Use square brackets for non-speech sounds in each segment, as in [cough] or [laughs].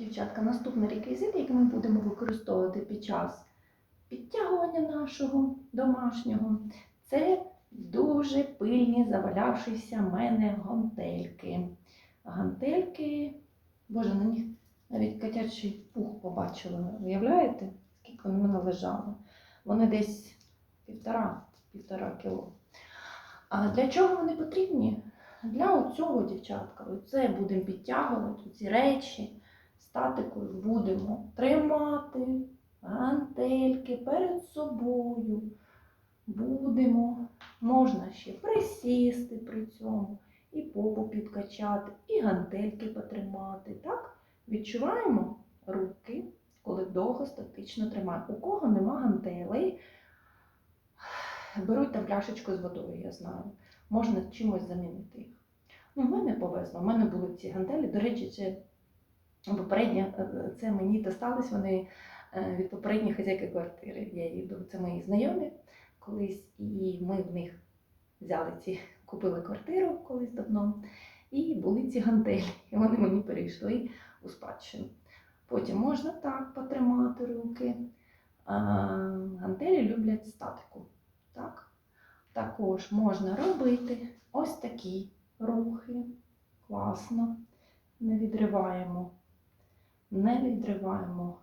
Дівчатка, наступний реквізит, який ми будемо використовувати під час підтягування нашого домашнього, це дуже пильні завалявшися в мене гантельки. Гантельки, боже, на них навіть котячий пух побачила. Уявляєте, скільки вони в мене лежали? Вони десь півтора, півтора кіло. А для чого вони потрібні? Для оцього, дівчатка, оце будемо підтягувати ці речі статикою будемо тримати гантельки перед собою. Будемо, можна ще присісти при цьому, і попу підкачати, і гантельки потримати. Так? Відчуваємо руки, коли довго статично тримаємо. У кого нема гантелей, беруть там пляшечку з водою, я знаю. Можна чимось замінити їх. Ну, мене повезло, в мене були ці гантелі. До речі, це Попереднє е, це мені достались вони е, від попередньої хазяйки квартири. Я їду, це мої знайомі колись, і ми в них взяли ці, [laughs] купили квартиру колись давно, і були ці гантелі, і вони мені перейшли у спадщину. Потім можна так потримати руки. А, гантелі люблять статику. Так? Також можна робити ось такі рухи. Класно. Не відриваємо не відриваємо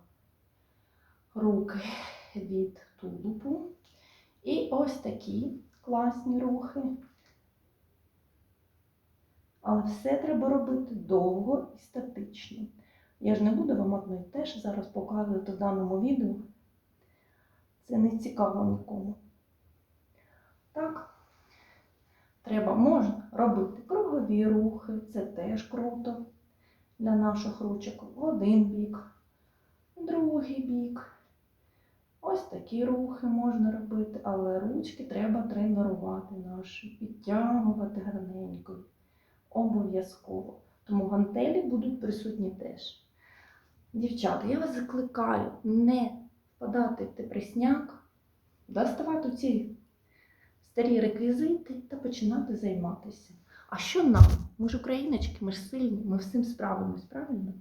руки від тулубу. І ось такі класні рухи. Але все треба робити довго і статично. Я ж не буду вам одно і теж зараз показувати в даному відео. Це не цікаво нікому. Так, треба, можна робити кругові рухи, це теж круто для наших ручок в один бік, в другий бік. Ось такі рухи можна робити, але ручки треба тренувати наші, підтягувати гарненько. Обов'язково. Тому гантелі будуть присутні теж. Дівчата, я вас закликаю не впадати в депресняк, доставати ці старі реквізити та починати займатися. А що нам? Ми ж україночки, ми ж сильні, ми всім справимось, правильно?